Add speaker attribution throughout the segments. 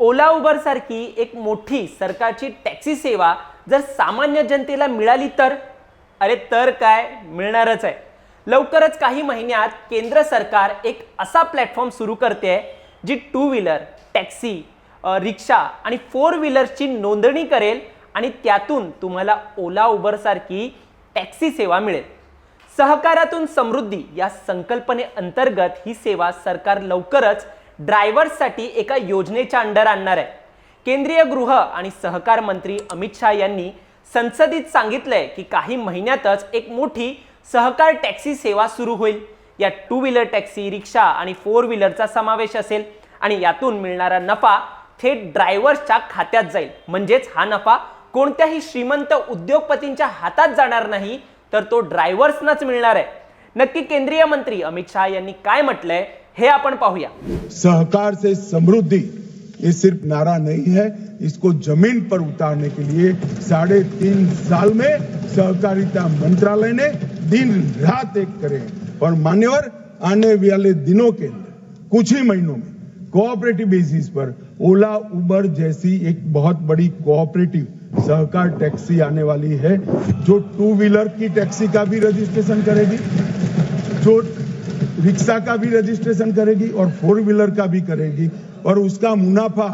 Speaker 1: ओला Uber सारखी एक मोठी सरकारची टॅक्सी सेवा जर सामान्य जनतेला मिळाली तर? अरे तर काय? मिळणारच आहे. लवकरच काही महिन्यात केंद्र सरकार एक असा प्लॅटफॉर्म सुरू करते जी टू व्हीलर टॅक्सी रिक्षा आणि फोर व्हीलरची नोंदणी करेल आणि त्यातून तुम्हाला ओला उबरसारखी टॅक्सी सेवा मिळेल. सहकारातून समृद्धी या संकल्पने अंतर्गत ही सेवा सरकार लवकरच ड्रायव्हर्ससाठी एका योजनेच्या अंडर आणणार आहे. केंद्रीय गृह आणि सहकार मंत्री अमित शहा यांनी संसदेत सांगितलंय की काही महिन्यातच एक मोठी सहकार टॅक्सी सेवा सुरू होईल. या टू व्हीलर टॅक्सी रिक्षा आणि फोर व्हीलरचा समावेश असेल आणि यातून मिळणारा नफा थेट ड्रायव्हर्सच्या खात्यात जाईल. म्हणजेच हा नफा कोणत्याही श्रीमंत उद्योगपतींच्या हातात जाणार नाही तर तो ड्रायव्हर्सनाच मिळणार आहे. नक्की केंद्रीय मंत्री अमित शहा यांनी काय म्हटलंय? हे आपण पाहूया.
Speaker 2: सहकार से समृद्धि, ये सिर्फ़ नारा नहीं है, इसको ज़मीन पर उतारने के लिए साढ़े तीन साल में सहकारिता मंत्रालय ने दिन रात एक करे। और मान्यवर आने वाले दिनों के अंदर कुछ ही महीनों में कोऑपरेटिव बेसिस पर ओला, उबर जैसी एक बहुत बड़ी कोऑपरेटिव सहकार टैक्सी आने वाली है, जो टू व्हीलर की टैक्सी का भी रजिस्ट्रेशन करेगी, जो रिक्शा का भी रजिस्ट्रेशन करेगी और फोर व्हीलर का भी करेगी और उसका मुनाफा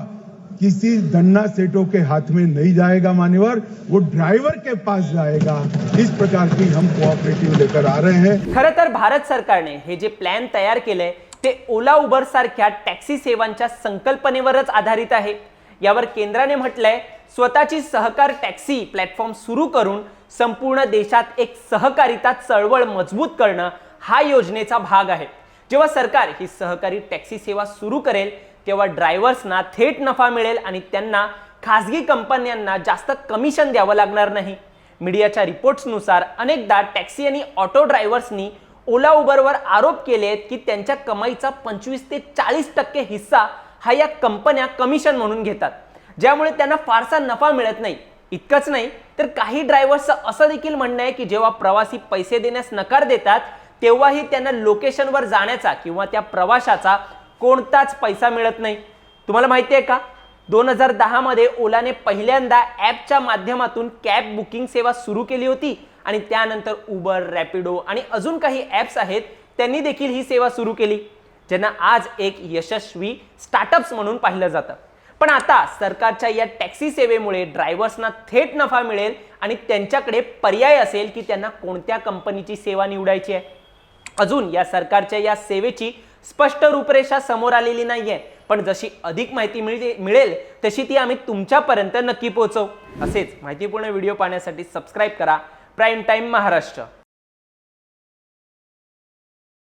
Speaker 2: किसी धन्ना सेठों के हाथ में नहीं जाएगा मान्यवर। वो ड्राइवर के पास जाएगा। इस प्रकार की हम कोऑपरेटिव लेकर आ रहे हैं।
Speaker 1: खरं तर भारत सरकारने हे जे प्लॅन तयार केले ते ओला उबर सारख्या टॅक्सी सेवांच्या संकल्पनेवरच आधारित आहे. यावर केंद्राने म्हटलंय स्वतःची सहकार टॅक्सी प्लॅटफॉर्म सुरू करून संपूर्ण देशात एक सहकारिता चळवळ मजबूत करणं हा योजनेचा भाग आहे. जेव्हा सरकार ही सहकारी टॅक्सी सेवा सुरू करेल तेव्हा ड्रायव्हर्सना थेट नफा मिळेल आणि त्यांना खासगी कंपन्यांना जास्त कमिशन द्यावं लागणार नाही. मीडियाच्या रिपोर्ट्सनुसार अनेकदा टॅक्सी आणि ऑटो ड्रायव्हर्सनी ओला उबरवर आरोप केले आहेत की त्यांच्या कमाईचा पंचवीस ते चाळीस टक्के हिस्सा हा या कंपन्या कमिशन म्हणून घेतात. ज्यामुळे त्यांना फारसा नफा मिळत नाही. इतकंच नाही तर काही ड्रायव्हर्सचं असं देखील म्हणणं आहे की जेव्हा प्रवासी पैसे देण्यास नकार देतात तेव्हाही त्यांना लोकेशनवर जाण्याचा किंवा त्या प्रवाशाचा कोणताच पैसा मिळत नाही. तुम्हाला माहिती आहे का? दोन हजार दहामध्ये ओलाने पहिल्यांदा ॲपच्या माध्यमातून कॅब बुकिंग सेवा सुरू केली होती आणि त्यानंतर उबर रॅपिडो आणि अजून काही ॲप्स आहेत त्यांनी देखील ही सेवा सुरू केली ज्यांना आज एक यशस्वी स्टार्टअप्स म्हणून पाहिलं जातं. पण आता सरकारच्या या टॅक्सी सेवेमुळे ड्रायव्हर्सना थेट नफा मिळेल आणि त्यांच्याकडे पर्याय असेल की त्यांना कोणत्या कंपनीची सेवा निवडायची आहे. अजून या सरकारच्या या सेवेची स्पष्ट रूपरेषा समोर आलेली नाहीये. पण जशी अधिक माहिती मिळेल तशी ती आम्ही तुमच्यापर्यंत नक्की पोहोचवू. असेच माहितीपूर्ण व्हिडिओ पाहण्यासाठी सबस्क्राईब करा. Prime time Maharashtra.